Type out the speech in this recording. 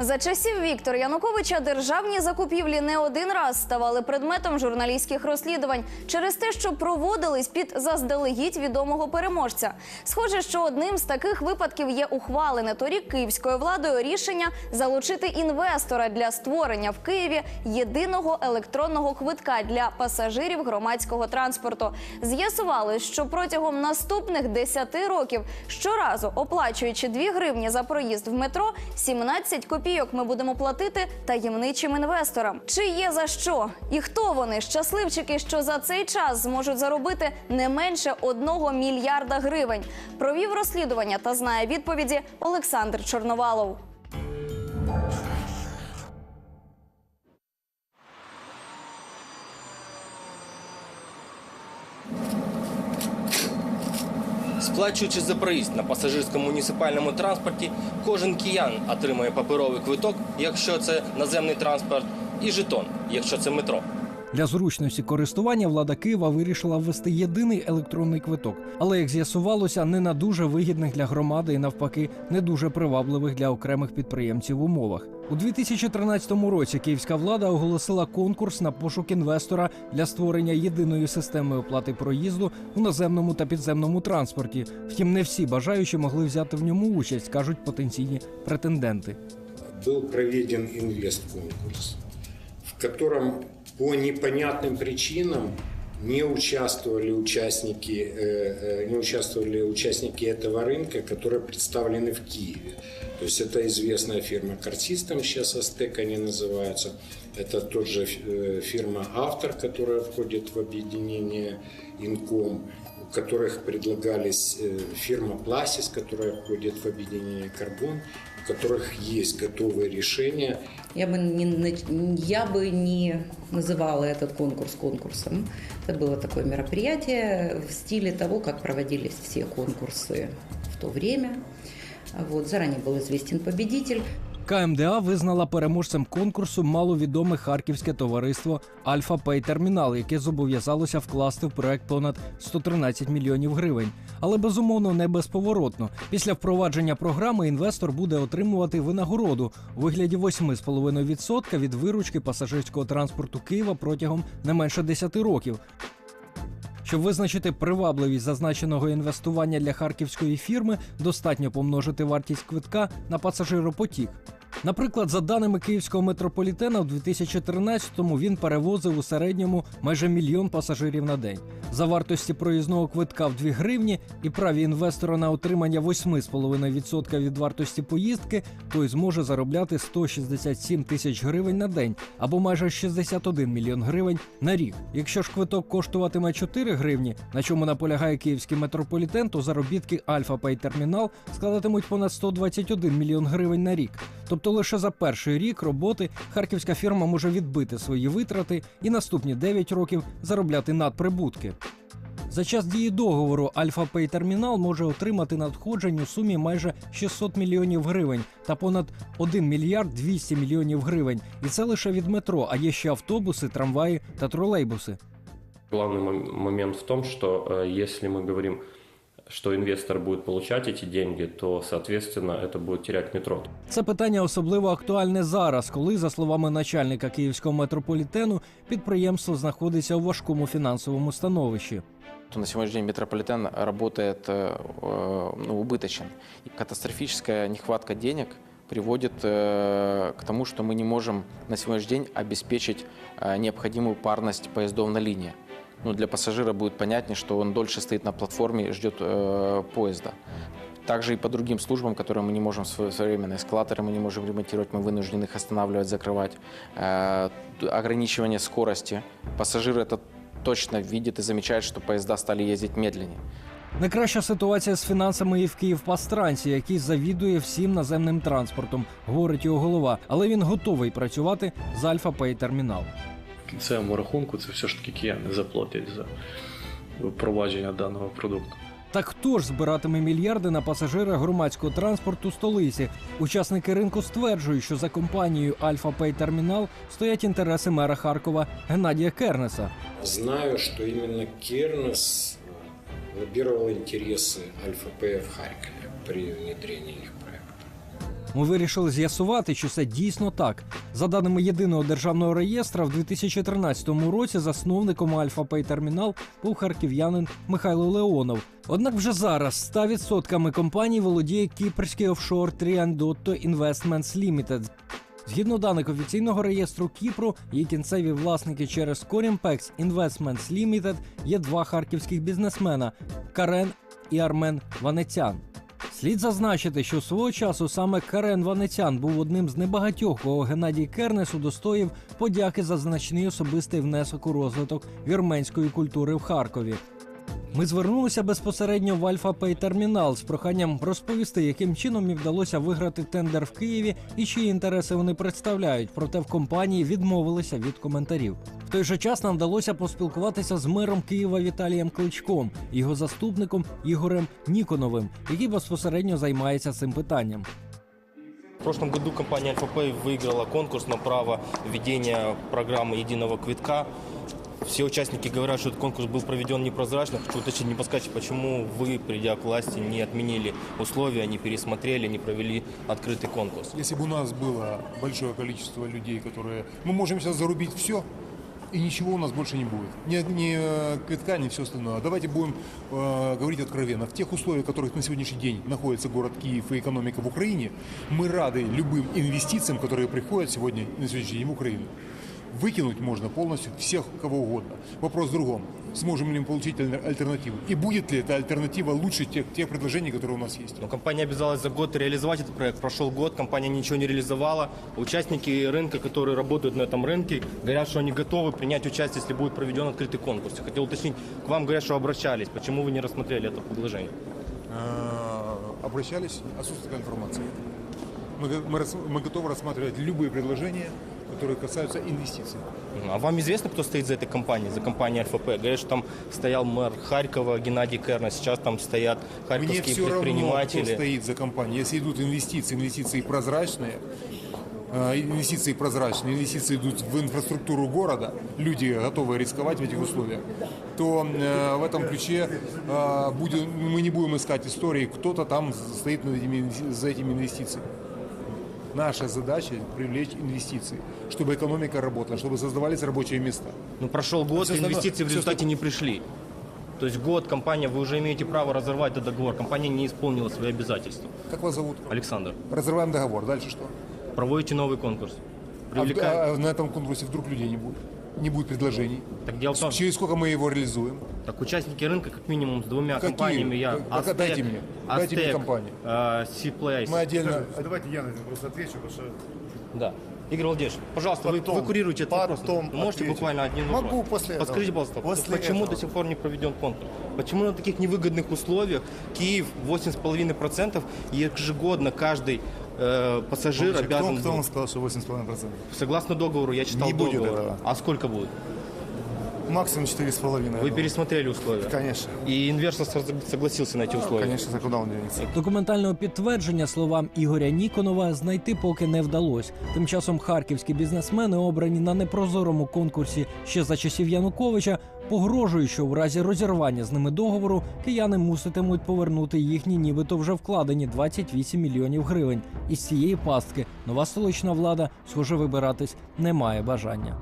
За часів Віктора Януковича державні закупівлі не один раз ставали предметом журналістських розслідувань через те, що проводились під заздалегідь відомого переможця. Схоже, що одним з таких випадків є ухвалене торік київською владою рішення залучити інвестора для створення в Києві єдиного електронного квитка для пасажирів громадського транспорту. З'ясувалось, що протягом наступних 10 років щоразу оплачуючи 2 гривні за проїзд в метро, 17 копійок ми будемо платити таємничим інвесторам. Чи є за що? І хто вони щасливчики, що за цей час зможуть заробити не менше одного мільярда гривень? Провів розслідування та знає відповіді Олександр Чорновалов. Сплачуючи за проїзд на пасажирському муніципальному транспорті, кожен киян отримує паперовий квиток, якщо це наземний транспорт, і жетон, якщо це метро. Для зручності користування влада Києва вирішила ввести єдиний електронний квиток, але як з'ясувалося, не на дуже вигідних для громади і навпаки не дуже привабливих для окремих підприємців умовах. У 2013 році київська влада оголосила конкурс на пошук інвестора для створення єдиної системи оплати проїзду у наземному та підземному транспорті. Втім, не всі бажаючі могли взяти в ньому участь, кажуть потенційні претенденти. был проведен инвест-конкурс, в котором по непонятным причинам не участвовали участники, э, э, не участвовали участники этого рынка, которые представлены в Киеве. То есть это известная фирма Картистам, сейчас Астек они называются. Это тот же э, фирма Автор, которая входит в объединение Инком, у которых предлагались фирма Пласис, которая входит в объединение Карбон, которых есть готовые решения Я бы не, нач- я бы не называла этот конкурс конкурсом. Это было такое мероприятие в стиле того, как проводились все конкурсы в то время. Вот, заранее был известен победитель. КМДА визнала переможцем конкурсу маловідоме харківське товариство Альфа Пей Термінал, яке зобов'язалося вкласти в проект понад 113 мільйонів гривень. Але безумовно не безповоротно. Після впровадження програми інвестор буде отримувати винагороду у вигляді 8,5% від виручки пасажирського транспорту Києва протягом не менше 10 років. Щоб визначити привабливість зазначеного інвестування для харківської фірми, достатньо помножити вартість квитка на пасажиропотік. Наприклад, за даними київського метрополітена, у 2013-му він перевозив у середньому майже мільйон пасажирів на день. За вартості проїзного квитка в 2 гривні і праві інвестора на отримання 8,5% від вартості поїздки, той зможе заробляти 167 тисяч гривень на день або майже 61 мільйон гривень на рік. Якщо ж квиток коштуватиме 4 гривні, на чому наполягає київський метрополітен, то заробітки Альфа Пей Термінал складатимуть понад 121 мільйон гривень на рік. Тобто лише за перший рік роботи харківська фірма може відбити свої витрати і наступні 9 років заробляти надприбутки. За час дії договору Альфа Пей Термінал може отримати надходжень у сумі майже 600 мільйонів гривень та понад 1 мільярд 200 мільйонів гривень. І це лише від метро, а є ще автобуси, трамваї та тролейбуси. Главный мом- момент в том, что э, если мы говорим, что инвестор будет получать эти деньги, то, соответственно, это будет терять метро. Це питання особливо актуальне зараз, коли, за словами начальника київського метрополітену, підприємство знаходиться у важкому фінансовому становищі. то на сегодняшний день метрополитен работает э, э, ну, убыточен. И катастрофическая нехватка денег приводит э, к тому, что мы не можем на сегодняшний день обеспечить э, необходимую парность поездов на линии. Ну, для пассажира будет понятнее, что он дольше стоит на платформе и ждет э, поезда. Также и по другим службам, которые мы не можем сво- своевременно, эскалаторы мы не можем ремонтировать, мы вынуждены их останавливать, закрывать. Э, т- ограничивание скорости. Пассажир это точно видит и замечает, что поезда стали ездить медленнее. Найкраща ситуація з фінансами і в Київпастранці, який завідує всім наземним транспортом, говорить його голова. Але він готовий працювати з Альфа Пей Термінал. Кінцевому рахунку це все ж таки кияни заплатять за впровадження даного продукту. Так хто ж збиратиме мільярди на пасажира громадського транспорту столиці? Учасники ринку стверджують, що за компанією Альфа Пей Термінал стоять інтереси мера Харкова Геннадія Кернеса. Знаю, что именно Кернес э, лоббировал интересы Альфа-П в Харькове при внедрении их проекта. Ми вирішили з'ясувати, чи це дійсно так. За даними єдиного державного реєстра, в 2013 році засновником Альфа Пей Термінал був харків'янин Михайло Леонов. Однак вже зараз 100% компанії володіє кіпрський офшор Triandotto Investments Limited. Згідно даних офіційного реєстру Кіпру, її кінцеві власники через Corimpex Investments Limited є два харківських бізнесмена Карен і Армен Ванецян. Слід зазначити, що свого часу саме Карен Ванецян був одним з небагатьох, кого Геннадій Кернес удостоїв подяки за значний особистий внесок у розвиток вірменської культури в Харкові. Ми звернулися безпосередньо в Альфа Пей Термінал з проханням розповісти, яким чином їм вдалося виграти тендер в Києві і чиї інтереси вони представляють. Проте в компанії відмовилися від коментарів. В той же час нам вдалося поспілкуватися з мером Києва Віталієм Кличком і його заступником Ігорем Ніконовим, який безпосередньо займається цим питанням. В прошлом году компания Альфа Пэй выиграла конкурс на право ведения программы единого квитка. Все участники говорят, что этот конкурс был проведен непрозрачно. Хочу уточнить, не подскажете, почему вы, придя к власти, не отменили условия, не пересмотрели, не провели открытый конкурс? Если бы у нас было большое количество людей, которые... Мы можем сейчас зарубить все, и ничего у нас больше не будет. Ни, ни э, квитка, ни все остальное. Давайте будем э, говорить откровенно. В тех условиях, в которых на сегодняшний день находится город Киев и экономика в Украине, мы рады любым инвестициям, которые приходят сегодня на сегодняшний день в Украину. Выкинуть можно полностью всех, кого угодно. Вопрос в другом. Сможем ли мы получить аль- альтернативу? И будет ли эта альтернатива лучше тех, тех предложений, которые у нас есть? Но компания обязалась за год реализовать этот проект. Прошел год, компания ничего не реализовала. Участники рынка, которые работают на этом рынке, говорят, что они готовы принять участие, если будет проведен открытый конкурс. Я хотел уточнить, к вам говорят, что обращались. Почему вы не рассмотрели это предложение? Э, обращались, отсутствует такая информация. Мы, мы, мы готовы рассматривать любые предложения, которые касаются инвестиций. А вам известно, кто стоит за этой компанией, за компанией АлфаП? Говорят, что там стоял мэр Харькова Геннадий Керна, сейчас там стоят Мне харьковские все равно, кто предприниматели. стоит за компанией. Если идут инвестиции, инвестиции прозрачные, э, инвестиции прозрачные, инвестиции идут в инфраструктуру города, люди готовы рисковать в этих условиях, то э, в этом ключе э, будем, мы не будем искать истории, кто-то там стоит за этими инвестициями. Наша задача привлечь инвестиции, чтобы экономика работала, чтобы создавались рабочие места. Ну, прошел год, Всё остальное- инвестиции в всё результате не пришли. То есть год компания, вы уже имеете право разорвать этот договор. Компания не исполнила свои обязательства. Как вас зовут? Александр, Разрываем договор. Дальше что? проводите новый конкурс. А, Привлекаем. а на этом конкурсе вдруг людей не будет? Не будет предложений? Так дело в том, Через сколько мы его реализуем? так участники рынка как минимум с двумя Какие? компаниями. Я так дайте мне. Дайте мне компании. C-Place. Мы отдельно... Давайте я на это просто отвечу, потому что Да. Игорь Владимирович, пожалуйста, вы, Потом, вы курируете этот вопрос. потом Вы можете отвечу. буквально одним Могу вопросом? после этого. Подскажите, пожалуйста, После почему этого. до сих пор не проведен конкурс? Почему на таких невыгодных условиях Киев 8,5% и ежегодно каждый э, пассажир Помните, обязан... кто вам сказал, что 8,5%? Согласно договору, я читал Не будет договор. этого. А сколько будет? Максимум 4,5%. я Вы пересмотрели условия? Конечно. И инвестор сог- согласился на эти условия? Конечно, за куда он денется? Документального підтвердження словам Ігоря Ніконова знайти поки не вдалося. Тим часом харківські бізнесмени, обрані на непрозорому конкурсі ще за часів Януковича, погрожують, що в разі розірвання з ними договору кияни муситимуть повернути їхні, нібито вже вкладені 28 мільйонів гривень. Із цієї пастки нова столична влада, схоже, вибиратись не має бажання.